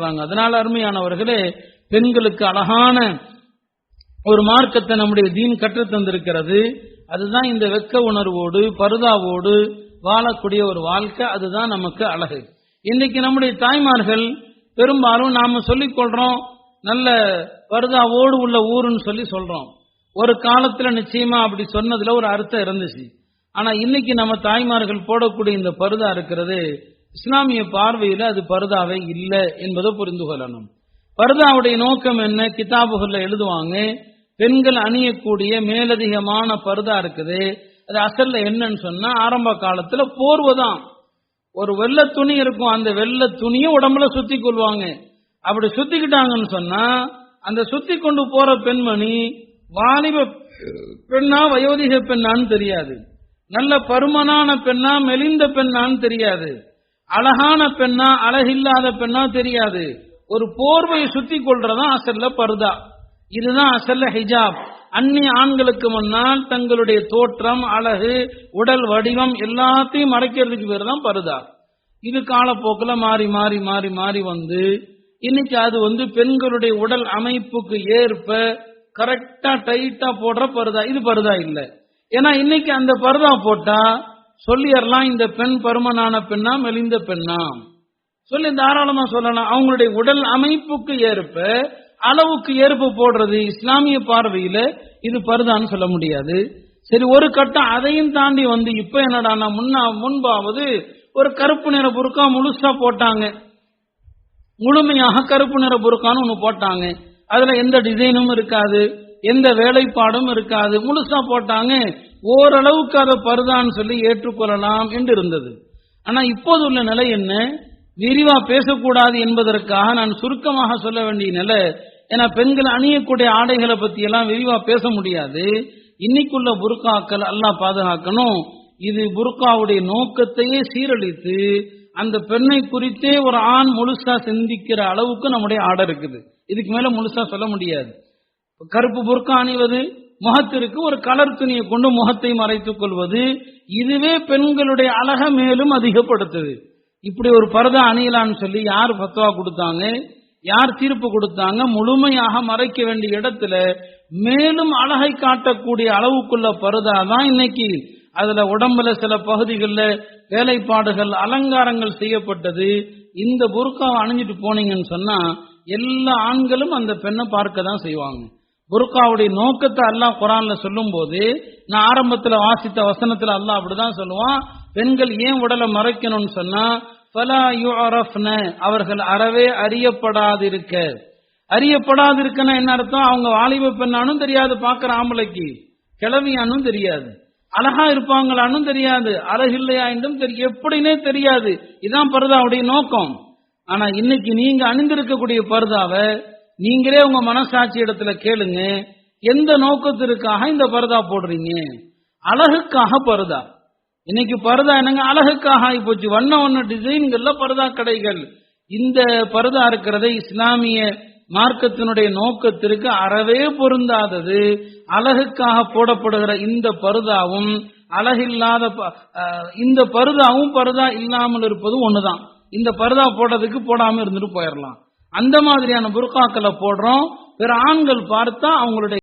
சொல்றாங்க அதனால அருமையானவர்களே பெண்களுக்கு அழகான ஒரு மார்க்கத்தை நம்முடைய தீன் கற்று தந்திருக்கிறது. அதுதான் இந்த வெக்க உணர்வோடு பருதாவோடு வாழக்கூடிய ஒரு வாழ்க்கை. அதுதான் நமக்கு அழகு. இன்னைக்கு நம்முடைய தாய்மார்கள் பெரும்பாலும் நாம சொல்லிக் கொள்றோம் நல்ல பருதாவோடு உள்ள ஊருன்னு சொல்லி சொல்றோம். ஒரு காலத்துல நிச்சயமா அப்படி சொன்னதுல ஒரு அர்த்தம் இருந்துச்சு. ஆனா இன்னைக்கு நம்ம தாய்மார்கள் போடக்கூடிய இந்த பருதா இருக்கிறது இஸ்லாமிய பார்வையில அது பர்தாவை இல்லை என்பதை புரிந்து கொள்ளணும். பர்தாவுடைய நோக்கம் என்ன? கிதாபுகள்ல எழுதுவாங்க பெண்கள் அணியக்கூடிய மேலதிகமான பருதா இருக்குது. அது அசல்ல என்னன்னு சொன்னா ஆரம்ப காலத்துல போர்வதான் ஒரு வெள்ளை துணி இருக்கும் அந்த வெள்ளை துணியை உடம்புல சுத்தி கொள்வாங்க. அப்படி சுத்திக்கிட்டாங்கன்னு சொன்னா அந்த சுத்தி கொண்டு போற பெண்மணி வாலிப பெண்ணா வயோதிக பெண்ணான்னு தெரியாது. நல்ல பருமனான பெண்ணா மெலிந்த பெண்ணான்னு தெரியாது. அழகான பெண்ணா அழகில்லாத பெண்ணா தெரியாது. ஒரு போர்வையை சுத்தி கொள்றதா அசல்ல பருதா. இதுதான் அசல்ல ஹிஜாப். அந்நிய ஆண்களுக்கு முன்னால் தங்களுடைய தோற்றம் அழகு உடல் வடிவம் எல்லாத்தையும் மறைக்கிறதுக்கு பேர் தான் பருதா. இது காலப்போக்கில் மாறி மாறி மாறி மாறி வந்து இன்னைக்கு அது வந்து பெண்களுடைய உடல் அமைப்புக்கு ஏற்ப கரெக்டா டைட்டா போடுற பருதா. இது பருதா இல்லை. ஏன்னா இன்னைக்கு அந்த பருதா போட்டா சொல்லிடலாம் இந்த பெண் பருமனான பெண்ணா மெலிந்த பெண்ணா சொல்லி தாராளமா சொல்லலாம் அவங்களுடைய உடல் அமைப்புக்கு ஏற்ப அளவுக்கு ஏற்ப போடுறது இஸ்லாமிய பார்வையில இது பருதான்னு சொல்ல முடியாது. சரி ஒரு கட்டம் அதையும் தாண்டி வந்து இப்ப என்னடா முன்னா முன்பாவது ஒரு கருப்பு நிற புருக்கா முழுசா போட்டாங்க. முழுமையாக கருப்பு நிற புருக்கான்னு ஒண்ணு போட்டாங்க. அதுல எந்த டிசைனும் இருக்காது எந்த வேலைப்பாடும் இருக்காது முழுசா போட்டாங்க. ஓரளவுக்கு அதை பருதான்னு சொல்லி ஏற்றுக்கொள்ளலாம் என்று இருந்தது. ஆனா இப்போது உள்ள நிலை என்ன? விரிவா பேசக்கூடாது என்பதற்காக நான் சுருக்கமாக சொல்ல வேண்டிய நிலை ஏன்னா பெண்கள் அணியக்கூடிய ஆடைகளை பத்தி எல்லாம் விரிவா பேச முடியாது. இன்னைக்குள்ள புர்காக்கள் எல்லாம் பாதுகாக்கணும். இது புர்காவுடைய நோக்கத்தையே சீரழித்து அந்த பெண்ணை குறித்தே ஒரு ஆண் முழுசா சிந்திக்கிற அளவுக்கு நம்முடைய ஆடை இருக்குது. இதுக்கு மேல முழுசா சொல்ல முடியாது. கருப்பு புர்கா அணிவது முகத்திற்கு ஒரு கலர் துணியை கொண்டு முகத்தை மறைத்துக் கொள்வது இதுவே பெண்களுடைய அழக மேலும் அதிகப்படுத்துது. இப்படி ஒரு பரதா அணியலான்னு சொல்லி யார் பத்துவா கொடுத்தாங்க யார் தீர்ப்பு கொடுத்தாங்க முழுமையாக மறைக்க வேண்டிய இடத்துல மேலும் அழகை காட்டக்கூடிய அளவுக்குள்ள பருதா தான் இன்னைக்கு. அதுல உடம்புல சில பகுதிகளில் வேலைப்பாடுகள் அலங்காரங்கள் செய்யப்பட்டது. இந்த புர்காவை அணிஞ்சிட்டு போனீங்கன்னு சொன்னா எல்லா ஆண்களும் அந்த பெண்ணை பார்க்க தான் செய்வாங்க. புருக்காவுடைய நோக்கத்தை அல்லாஹ் குரான்ல சொல்லும் போது நான் ஆரம்பத்துல வாசித்த வசனத்துல அல்லாஹ் அப்படிதான் சொல்லுவான் பெண்கள் ஏன் உடலை மறைக்கணும்னு சொன்னா ஃபலா யுஅரஃப்ன அவர்கள் அறவே அறியப்படாதிருக்க. அறியப்படாதிருக்கன்னா என்ன அர்த்தம்? அவங்க வாலிப பெண்ணானும் தெரியாது பாக்குற ஆம்பளைக்கு. கிளவியானும் தெரியாது. அழகா இருப்பாங்களானும் தெரியாது. அழகில்லையா என்றும் தெரியும் எப்படின்னே தெரியாது. இதான் பருதாவுடைய நோக்கம். ஆனா இன்னைக்கு நீங்க அணிந்திருக்கக்கூடிய பருதாவை நீங்களே உங்க மனசாட்சி இடத்துல கேளுங்க. எந்த நோக்கத்திற்காக இந்த பருதா போடுறீங்க? அழகுக்காக பருதா. இன்னைக்கு பருதா என்னங்க அழகுக்காக ஆகி போச்சு வண்ண வண்ண டிசைன்கள்ல பரதா கடைகள். இந்த பருதா இருக்கிறதை இஸ்லாமிய மார்க்கத்தினுடைய நோக்கத்திற்கு அறவே பொருந்தாதது. அழகுக்காக போடப்படுகிற இந்த பருதாவும் அழகில்லாத ப- இந்த பருதாவும் பருதா இல்லாமல் இருப்பதும் ஒண்ணுதான். இந்த பருதா போடுறதுக்கு போடாம இருந்துட்டு போயிடலாம் அந்த மாதிரியான புர்காக்களை போடுறோம். பிற ஆண்கள் பார்த்தா அவங்களுடைய